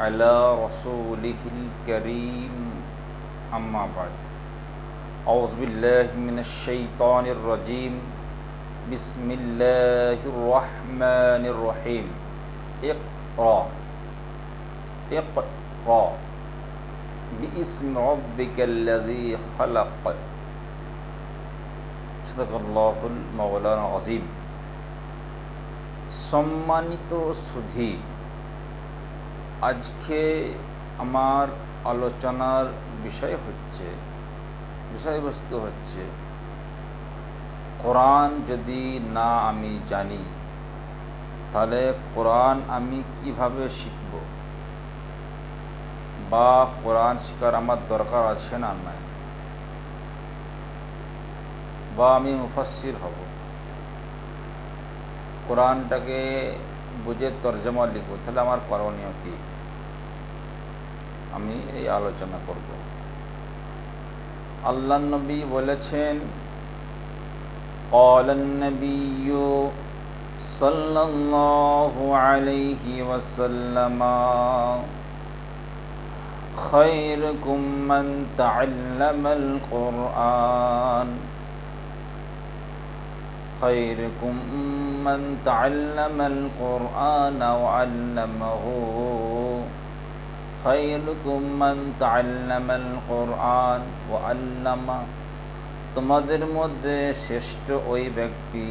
على رسوله الكريم أما بعد أعوذ بالله من الشيطان الرجيم بسم الله الرحمن الرحيم اقرأ اقرأ باسم ربك الذي خلق صدق الله المولانا العظيم সম্মানিত সুধী আজকে আমার আলোচনার বিষয় হচ্ছে, বিষয়বস্তু হচ্ছে, কোরআন যদি না আমি জানি, তাহলে কোরআন আমি কীভাবে শিখব? বা কোরআন শেখার আমার দরকার আছে না নাই? বা আমি মুফাসির হব? কোরআনটাকে বুঝে তর্জমা লিখব, তাহলে আমার করণীয় কি? আমি এই আলোচনা করব আল্লাহ নবী বলেছেন قال النبي صلى الله عليه وسلم خيركم من تعلم القرآن خيركم من تعلم القرآن وعلمه খৈরুকুম মান তাআল্লামাল কোরআন ওয়া আল্লামা, তোমাদের মধ্যে শ্রেষ্ঠ ওই ব্যক্তি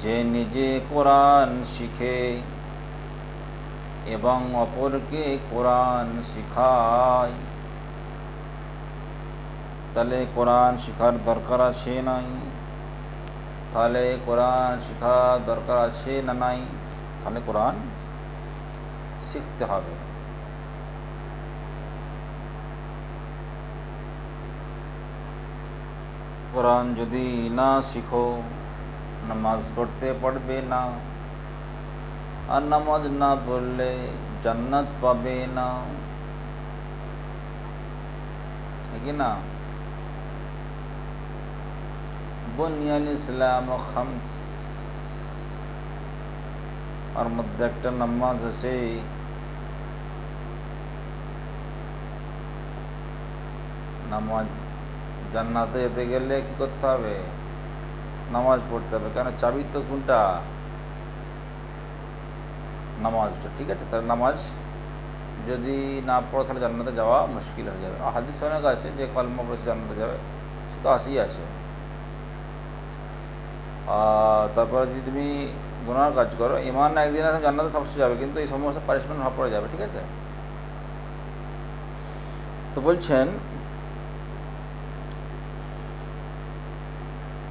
যে নিজে কোরআন শিখে এবং অপরকে কোরআন শিখায়। তাহলে কোরআন শেখার দরকার আছে নাই? তাহলে কোরআন শেখার দরকার আছে না নাই? তাহলে কোরআন শিখতে হবে। قرآن جدی نہ سیکھو نماز پڑھتے پڑھ بے نہ نماز نہ بولے جنت پبے نہ۔ نا بنیا اسلام خمس اور مدت نماز سے نماز জান্নাতে যেতে গেলে কি করতে হবে? নামাজ পড়তে হবে। কেন? চাবি তো কোনটা? নামাজটা, ঠিক আছে? তাহলে নামাজ যদি না পড়ো, তাহলে জান্নাতে যাওয়া মুশকিল হয়ে যাবে। হাদিস অনেক আছে যে কলমা পড়ে জান্নাতে যাবে। সে তো আসেই আছে। তারপরে যদি তুমি গুনার কাজ করো ইমান না একদিন আছে জান্নাতে সবসময় যাবে কিন্তু এই সমস্ত পানিশমেন্ট ভাব পড়ে যাবে, ঠিক আছে? তো বলছেন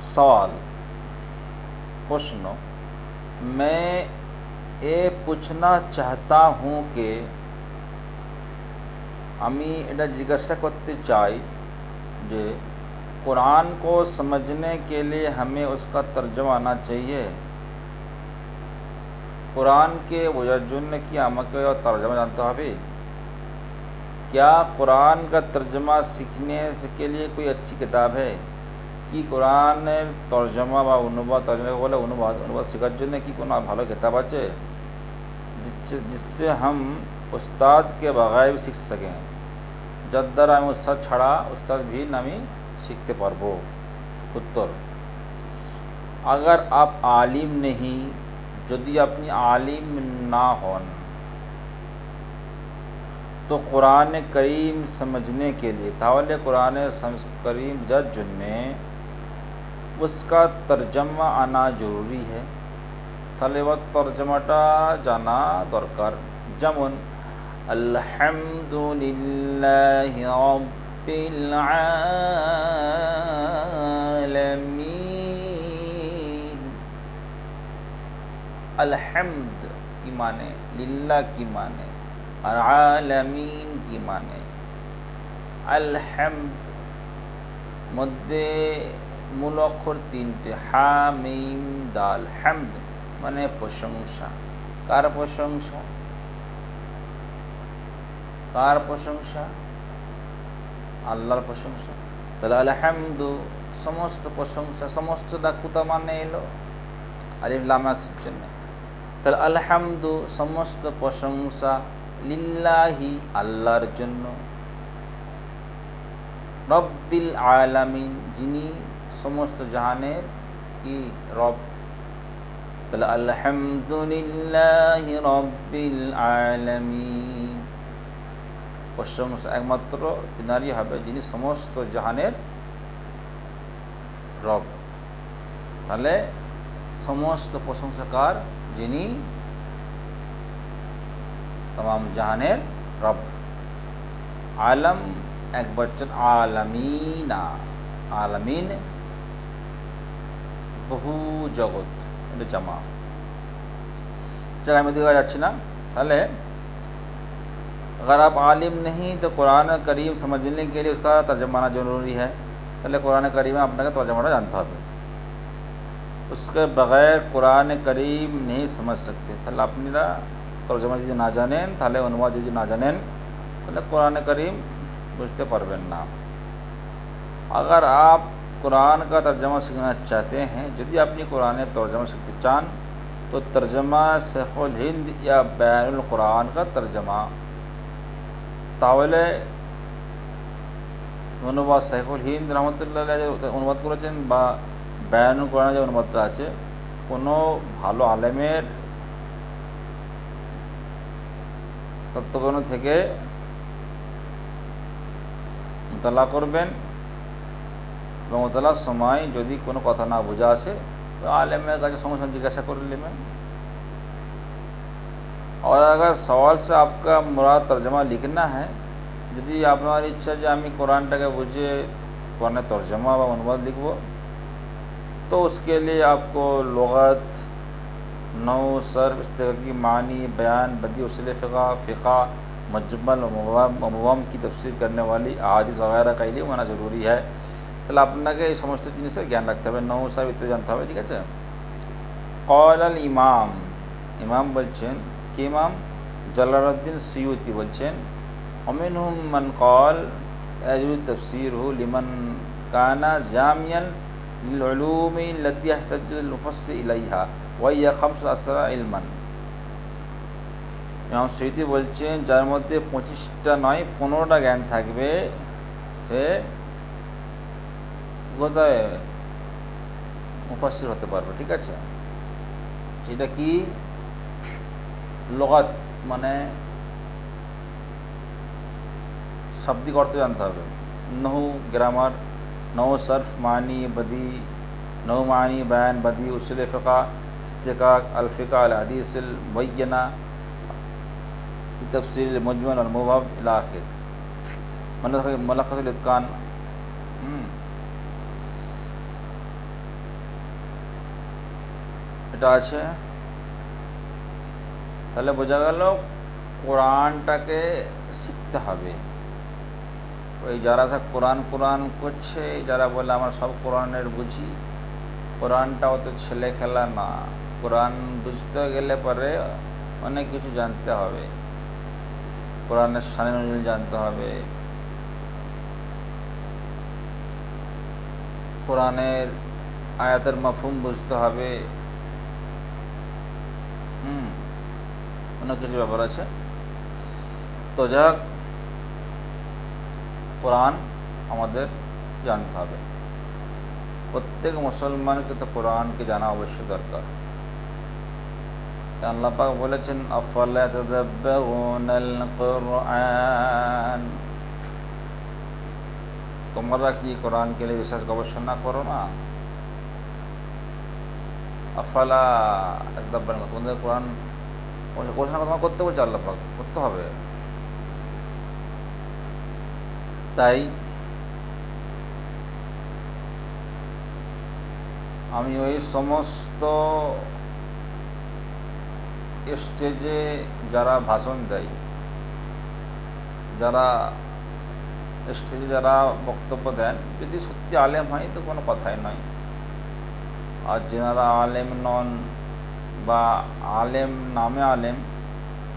سوال پرشن میں یہ پوچھنا چاہتا ہوں کہ امی এটা জিজ্ঞাসা کرتے چاہیے جو قرآن کو سمجھنے کے لیے ہمیں اس کا ترجمہ آنا چاہیے۔ قرآن کے وجرجن کی আমাকে ترجمہ جانتا ہوں ابھی کیا قرآن کا ترجمہ سیکھنے کے لیے کوئی اچھی کتاب ہے؟ কি কোরআনের তর্জমা বা অনুবাদ তর্জমা বলে অনুবাদ অনুবাদ শেখার জন্য কি কোনো ভালো কিতাব আছে জিসে হাম উস্তাদকে বগায় শিখ সকে যার দ্বারা আমি উস্তাদ ছাড়া উস্তাদ ভিন আমি শিখতে পারবো উত্তর আগর আপ আলিম নেহি যদি আপনি আলিম না হন تو قرآن کریم سمجھنے کے لیے تاول قرآن کریم جج نے اس کا ترجمہ آنا ضروری ہے۔ طلبہ ترجمہ ٹا جانا درکار۔ جمن الحمد للہ الحمد کی معنی للہ کی مانے عالمین کی معنی۔ الحمد مد মূল অক্ষর তিনটে, হা, মিম, দাল হ্যামদ মানে প্রশংসা। কার প্রশংসা? কার প্রশংসা? আল্লাহর প্রশংসা। তাহলে আলহামদু, সমস্ত প্রশংসা সমস্ত ডাকুতা মানে এলো। আলিফ লামাসের জন্য। তাহলে আলহামদু, সমস্ত প্রশংসা লিল্লাহি, আল্লাহর জন্য। রব্বিল আলামিন, যিনি সমস্ত জাহানের কি রব। তাহলে আলহামদুলিল্লাহ রব্বিল আলামিন। প্রশংসা একমাত্র তিনারই হবে যিনি সমস্ত জাহানের রব। তাহলে সমস্ত প্রশংসাকার যিনি তাম জাহানের রব। আলম এক বচ্চন আলমিনা। আলমিন বহু জগৎ এটা জামা جامع دیگر اچھی نا حل ہے اگر آپ عالم نہیں تو قرآن کریم سمجھنے کے لیے اس کا ترجمانہ ضروری ہے پہلے قرآن کریم آپ کا ترجمانہ جانتا ہوگا اس کے بغیر قرآن کریم نہیں سمجھ سکتے تھل اپنی ترجمہ جی না জানেন তাহলে অনুবাদ جی نہ জানেন তাহলে قرآن کریم বুঝতে پر না اگر آپ قرآن کا ترجمہ سیکھنا چاہتے ہیں جدی اپنی قرآن ترجمہ سیکھتے چان تو ترجمہ سیخ الہند یا بین القرآن کا ترجمہ۔ طاول অনুবাদ সাইকুল হিন্দ انوات رہا چاہتے ہیں বায়ান بھالو যে অনুবাদটা আছে কোনো ভালো আলেমের بین থেকে মোতালা করবেন এবং মোতালার সময় যদি কোনো কথা না বোঝা আসে، তো عالم کا جو سمجھ جگہ کر میں اور اگر سوال سے آپ کا مراد ترجمہ لکھنا ہے جدی آپ ہماری اچھا جی ہمیں قرآن কোরআনটাকে بجے قرآن ترجمہ বা অনুবাদ লিখব تو اس کے لیے آپ کو لغت نو صرف اس کی معنی بیان بدی اصل فقہ فقہ مجمل و مبم کی تفسیر کرنے والی عادث وغیرہ کا لیے ہونا ضروری ہے۔ তাহলে আপনাকে এই সমস্ত জিনিসের জ্ঞান রাখতে হবে নৌ সাহেব ইত্যাদি জানতে হবে ঠিক আছে কল আল ইমাম ইমাম বলছেন কি ইমাম জালালউদ্দিন সিউতি বলছেন অমিনহুম মান কল এজুল তফসির হু লিমন কানা জামিয়ান للعلوم التي يحتاج المفسر إليها وهي خمس أسرى علما ইমাম সৈদি বলছেন যার মধ্যে পঁচিশটা নয় পনেরোটা জ্ঞান থাকবে সে বোধহয় মুফাসির হতে পারবে، ঠিক আছে? যেটা কি লগাত، মানে শাব্দিক অর্থ জানতে হবে। নহু، গ্রামার نو صرف معنی بدی نو معنی بیان بدی اصول فقہ استقاق الفقہ الحدیث المبینہ تفصیل مجمن المبحب الآخر ملخص الاتقان এটা আছে। তাহলে বোঝা গেল কোরআনটাকে শিখতে হবে। ওই যারা সব কোরআন কোরআন করছে, যারা বলে আমরা সব কোরআনের বুঝি কোরআনটা অত ছেলে খেলা না। কোরআন বুঝতে গেলে পরে অনেক কিছু জানতে হবে। কোরআনের সানি জানতে হবে। কোরআনের আয়াতের মাফুম বুঝতে হবে। অনেক কিছু ব্যাপার আছে। তো যাক, কোরআন আমাদের জানতে হবে। প্রত্যেক মুসলমানকে তো কোরআনকে জানা অবশ্যই দরকার। আল্লাহ বলেছেন কোরআন তোমরা কি কোরআনকে নিয়ে বিশ্বাস গবেষণা করো না? আফালা একদম তোমাদের কোরআন গবেষণা তোমার করতে বলছে আল্লাহ পাক, করতে হবে। তাই আমি ওই সমস্ত স্টেজে যারা ভাষণ দেয়, যারা স্টেজে যারা বক্তব্য দেন, যদি সত্যি আলেম হয়, তো কোনো কথাই নয়। আর যেনারা আলেম নন বা আলেম নামে আলেম,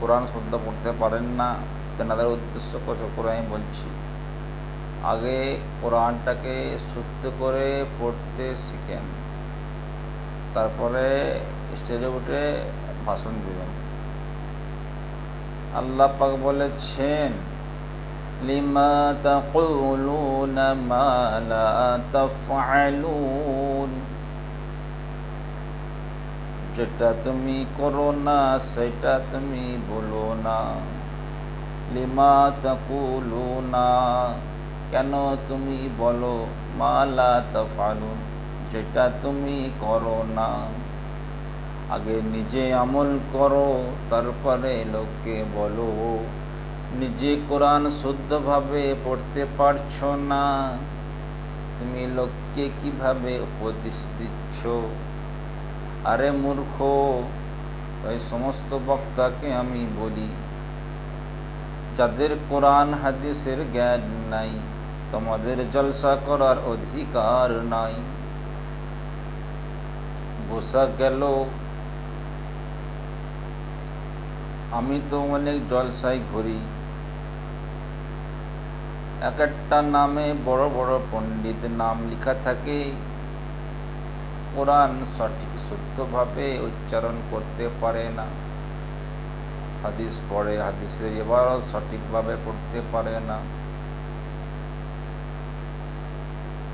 কোরআন শুদ্ধ পড়তে পারেন না, তেনাদের উদ্দেশ্য করে আমি বলছি। আগে কোরআনটাকে শুদ্ধ করে পড়তে শিখেন। তারপরে স্টেজে উঠে ভাষণ দেবেন। আল্লাহ পাক বলেছেন, লিমা তাফআলুন। যেটা তুমি করো না, সেটা তুমি বলো না। লিমা তাকুলুনা, কেন তুমি বলো? মা লা তাফআলুন, যেটা তুমি করো না। আগে নিজে আমল করো, তারপরে লোককে বলো। নিজে কোরআন শুদ্ধভাবে পড়তে পারছ না। তুমি লোককে কীভাবে উপদেশ দিচ্ছ? আরে মূর্খ, ওই সমস্ত বক্তাকে আমি বলি, যাদের কোরআন হাদিসের জ্ঞান নাই, তোমাদের জলসা করার অধিকার নাই। বোঝা গেল। আমি তো অনেক জলসায় ঘুরি। এক একটা নামে বড় বড় পণ্ডিত নাম লেখা থাকে। কোরআন সঠিক শুদ্ধভাবে উচ্চারণ করতে পারে না। হাদিস পড়ে, হাদিসের এবারও সঠিকভাবে পড়তে পারে না।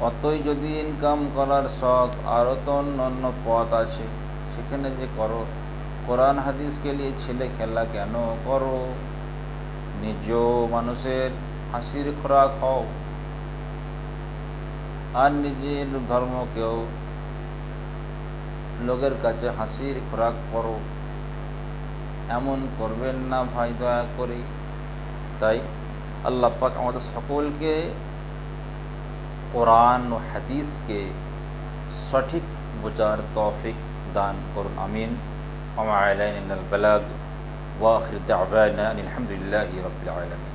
অতই যদি ইনকাম করার শখ, আরও তো অন্য অন্য পথ আছে। সেখানে যে করো, কোরআন হাদিসকে নিয়ে ছেলে খেলা কেন করো? নিজ মানুষের হাসির খোরাক হও। আর নিজের ধর্মকেও লোকের কাছে হাসির খোরাক করো। এমন করবেন না ভাই, দয়া করে। তাই আল্লাহ পাক আমাদের সকলকে কোরআন ও হাদিসকে সঠিক বোঝার তৌফিক দান করুন, আমিন। ওমা আলাইন বেলাগ। ওয়াখির দাওয়ানা আলহামদুলিল্লাহ রাব্বিল আলামিন।